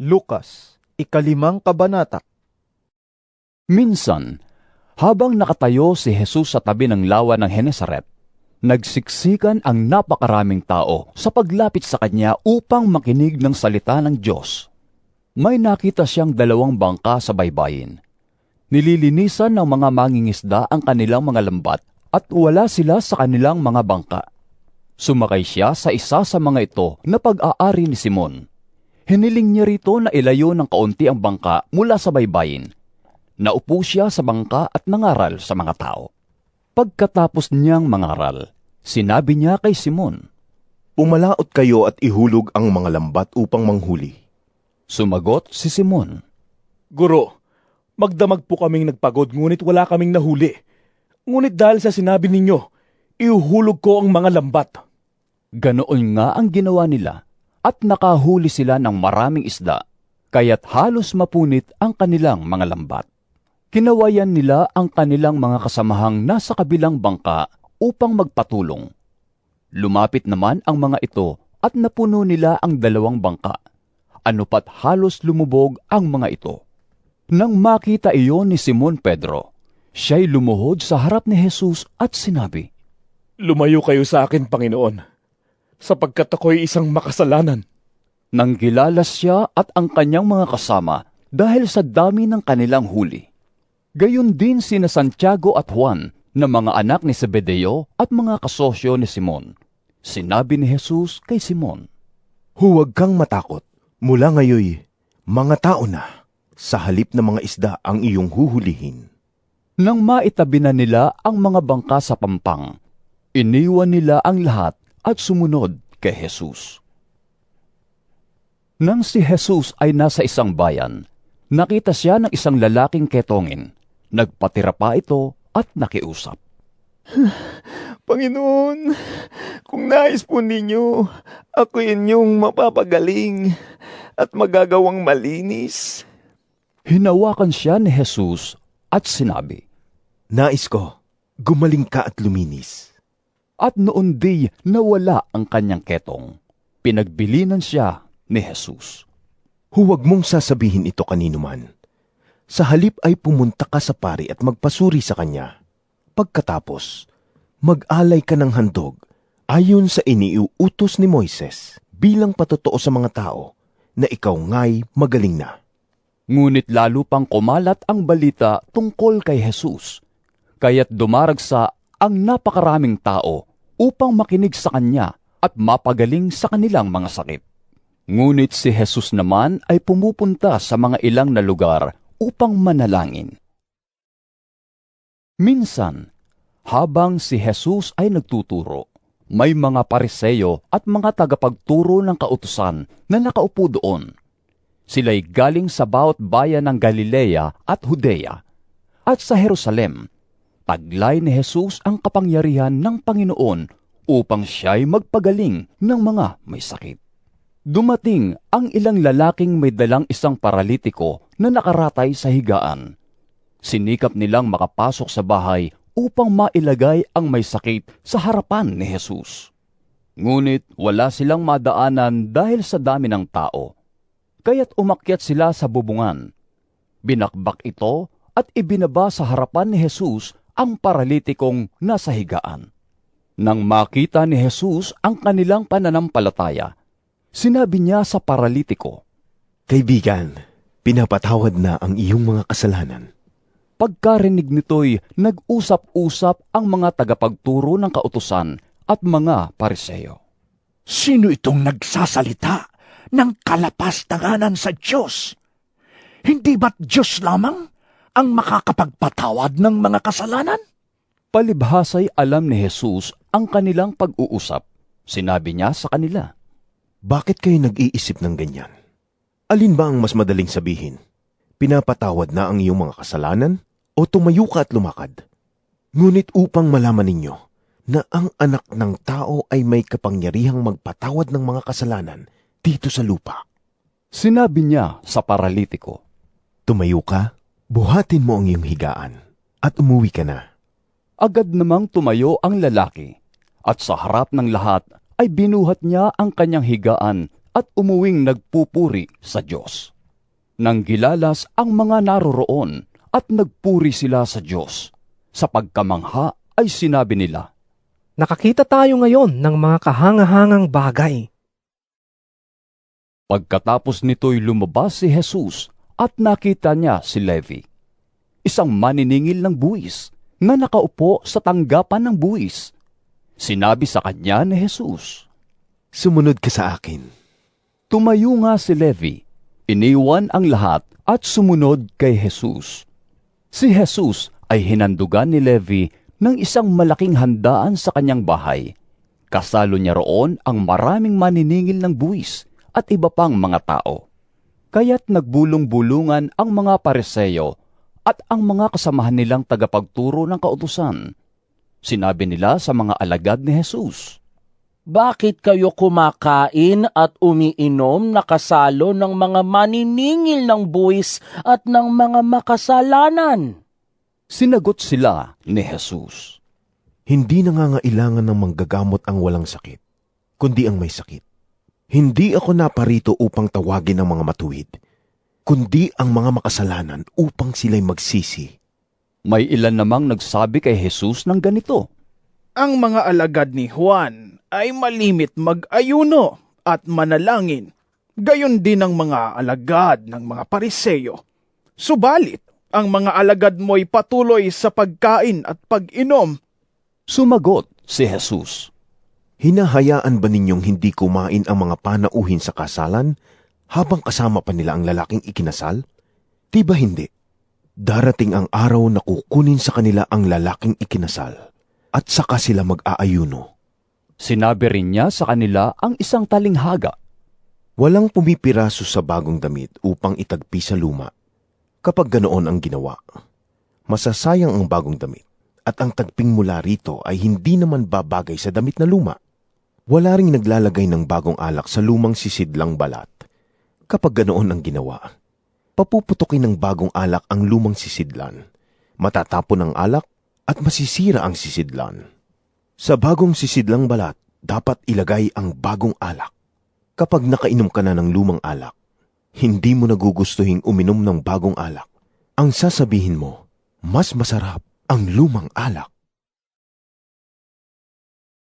Lukas, ikalimang kabanata. Minsan, habang nakatayo si Jesus sa tabi ng lawa ng Henesaret, nagsiksikan ang napakaraming tao sa paglapit sa kanya upang makinig ng salita ng Diyos. May nakita siyang dalawang bangka sa baybayin. Nililinisan ng mga mangingisda ang kanilang mga lambat at wala sila sa kanilang mga bangka. Sumakay siya sa isa sa mga ito na pag-aari ni Simon. Hiniling niya rito na ilayo ng kaunti ang bangka mula sa baybayin. Naupo siya sa bangka at nangaral sa mga tao. Pagkatapos niyang mangaral, sinabi niya kay Simon. Pumalaot kayo at ihulog ang mga lambat upang manghuli. Sumagot si Simon. Guro, magdamag po kaming nagpagod ngunit wala kaming nahuli. Ngunit dahil sa sinabi ninyo, ihuhulog ko ang mga lambat. Ganoon nga ang ginawa nila at nakahuli sila ng maraming isda, kaya't halos mapunit ang kanilang mga lambat. Kinawayan nila ang kanilang mga kasamahang nasa kabilang bangka upang magpatulong. Lumapit naman ang mga ito at napuno nila ang dalawang bangka. Ano pat halos lumubog ang mga ito. Nang makita iyon ni Simon Pedro, siya'y lumuhod sa harap ni Jesus at sinabi, Lumayo kayo sa akin, Panginoon, sapagkat ako'y isang makasalanan. Nang gilalas siya at ang kanyang mga kasama dahil sa dami ng kanilang huli. Gayon din sina Santiago at Juan na mga anak ni Zebedeo at mga kasosyo ni Simon. Sinabi ni Jesus kay Simon, Huwag kang matakot. Mula ngayoy, mga tao na. Sa halip na mga isda ang iyong huhulihin. Nang maitabi na nila ang mga bangka sa pampang, iniwan nila ang lahat at sumunod kay Jesus. Nang si Jesus ay nasa isang bayan, nakita siya ng isang lalaking ketongin. Nagpatira pa ito at nakiusap. Panginoon, kung nais po ninyo, ako inyong mapapagaling at magagawang malinis. Hinawakan siya ni Jesus at sinabi, Nais ko, gumaling ka at luminis. At noon di nawala ang kanyang ketong. Pinagbilinan siya ni Jesus. Huwag mong sasabihin ito kanino man. Sa halip ay pumunta ka sa pari at magpasuri sa kanya. Pagkatapos, mag-alay ka ng handog ayon sa iniuutos ni Moises bilang patotoo sa mga tao na ikaw nga'y magaling na. Ngunit lalo pang kumalat ang balita tungkol kay Jesus. Kaya't dumaragsa ang napakaraming tao upang makinig sa kanya at mapagaling sa kanilang mga sakit. Ngunit si Jesus naman ay pumupunta sa mga ilang na lugar upang manalangin. Minsan, habang si Jesus ay nagtuturo, may mga pariseyo at mga tagapagturo ng kautusan na nakaupo doon. Sila'y galing sa bawat bayan ng Galilea at Judea. At sa Jerusalem, taglay ni Jesus ang kapangyarihan ng Panginoon upang siya'y magpagaling ng mga may sakit. Dumating ang ilang lalaking may dalang isang paralitiko na nakaratay sa higaan. Sinikap nilang makapasok sa bahay upang mailagay ang may sakit sa harapan ni Jesus. Ngunit wala silang madaanan dahil sa dami ng tao. Kaya't umakyat sila sa bubungan. Binakbak ito at ibinaba sa harapan ni Jesus ang paralitikong nasa higaan. Nang makita ni Jesus ang kanilang pananampalataya, sinabi niya sa paralitiko, Kaibigan, pinapatawad na ang iyong mga kasalanan. Pagkarinig nito'y nag-usap-usap ang mga tagapagturo ng kautusan at mga pariseyo. Sino itong nagsasalita ng kalapastanganan sa Diyos? Hindi ba't Diyos lamang ang makakapagpatawad ng mga kasalanan? Palibhasay alam ni Jesus ang kanilang pag-uusap. Sinabi niya sa kanila, Bakit kayo nag-iisip ng ganyan? Alin ba ang mas madaling sabihin? Pinapatawad na ang iyong mga kasalanan o tumayo ka at lumakad? Ngunit upang malaman ninyo na ang anak ng tao ay may kapangyarihang magpatawad ng mga kasalanan dito sa lupa. Sinabi niya sa paralitiko, Tumayo ka, buhatin mo ang iyong higaan, at umuwi ka na. Agad namang tumayo ang lalaki, at sa harap ng lahat ay binuhat niya ang kanyang higaan at umuwing nagpupuri sa Diyos. Nang gilalas ang mga naroroon at nagpuri sila sa Diyos. Sa pagkamangha ay sinabi nila, Nakakita tayo ngayon ng mga kahangahangang bagay. Pagkatapos nito'y lumabas si Jesus at nakita niya si Levi, isang maniningil ng buwis na nakaupo sa tanggapan ng buwis. Sinabi sa kanya ni Jesus, Sumunod ka sa akin. Tumayo nga si Levi, iniwan ang lahat at sumunod kay Jesus. Si Jesus ay hinandugan ni Levi ng isang malaking handaan sa kanyang bahay. Kasalo niya roon ang maraming maniningil ng buwis at iba pang mga tao. Kaya't nagbulong-bulungan ang mga pareseyo at ang mga kasamahan nilang tagapagturo ng kautusan. Sinabi nila sa mga alagad ni Jesus, Bakit kayo kumakain at umiinom na kasalo ng mga maniningil ng buwis at ng mga makasalanan? Sinagot sila ni Jesus. Hindi nangangailangan ng manggagamot ang walang sakit, kundi ang may sakit. Hindi ako naparito upang tawagin ang mga matuwid, kundi ang mga makasalanan upang sila'y magsisi. May ilan namang nagsabi kay Jesus ng ganito, Ang mga alagad ni Juan ay malimit mag-ayuno at manalangin. Gayon din ang mga alagad ng mga pariseyo. Subalit, ang mga alagad mo'y patuloy sa pagkain at pag-inom. Sumagot si Jesus. Hinahayaan ba ninyong hindi kumain ang mga panauhin sa kasalan habang kasama pa nila ang lalaking ikinasal? Tiba hindi. Darating ang araw na kukunin sa kanila ang lalaking ikinasal at saka sila mag-aayuno. Sinabi rin niya sa kanila ang isang talinghaga. Walang pumipiraso sa bagong damit upang itagpi sa luma. Kapag ganoon ang ginawa, masasayang ang bagong damit at ang tagping mula rito ay hindi naman babagay sa damit na luma. Wala ring naglalagay ng bagong alak sa lumang sisidlang balat. Kapag ganoon ang ginawa, papuputukin ng bagong alak ang lumang sisidlan. Matatapon ang alak at masisira ang sisidlan. Sa bagong sisidlang balat, dapat ilagay ang bagong alak. Kapag nakainom ka na ng lumang alak, hindi mo nagugustuhing uminom ng bagong alak. Ang sasabihin mo, mas masarap ang lumang alak.